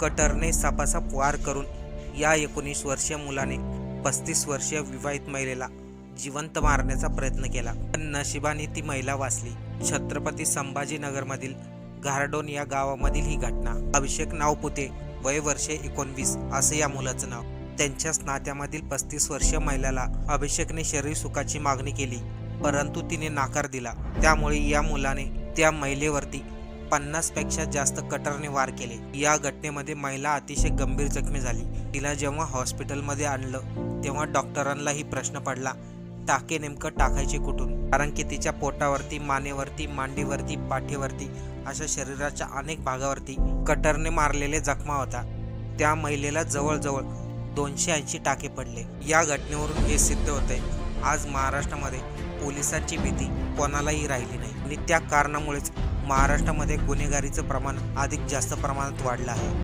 कटरने सापासाप वार करून या एकोणीस वर्षीय मुलाने पस्तीस वर्षीय विवाहित महिलेला जिवंत मारण्याचा प्रयत्न केला. पण नशिबाने ती महिला वाचली. छत्रपती संभाजीनगरमधील घारडोन या गावामधील ही घटना. अभिषेक नावपुते वय वर्षे एकोणवीस असे या मुलाचं नाव. त्यांच्याच नात्यामधील पस्तीस वर्षीय महिलेला अभिषेकने शरीर सुखाची मागणी केली परंतु तिने नाकार दिला. त्यामुळे या मुलाने त्या महिलेवरती पन्नासपेक्षा जास्त कटरने वार केले. या घटनेमध्ये महिला अतिशय गंभीर जखमी झाली. तिला जेव्हा हॉस्पिटलमध्ये आणलं तेव्हा डॉक्टरांनाही प्रश्न पडला टाके नेमकं टाकायचे कुठून? कारण की तिच्या पोटावरती मानेवरती मांडीवरती पाठीवरती अशा शरीराच्या अनेक भागावरती कटरने मारलेले जखमा होता. त्या महिलेला जवळजवळ दोनशे ऐंशी टाके पडले. या घटनेवरून हे सिद्ध होते आज महाराष्ट्रामध्ये पोलिसांची भीती कोणालाही राहिली नाही. आणि त्या कारणामुळेच महाराष्ट्रामध्ये गुन्हेगारीचं प्रमाण अधिक जास्त प्रमाणात वाढलं आहे.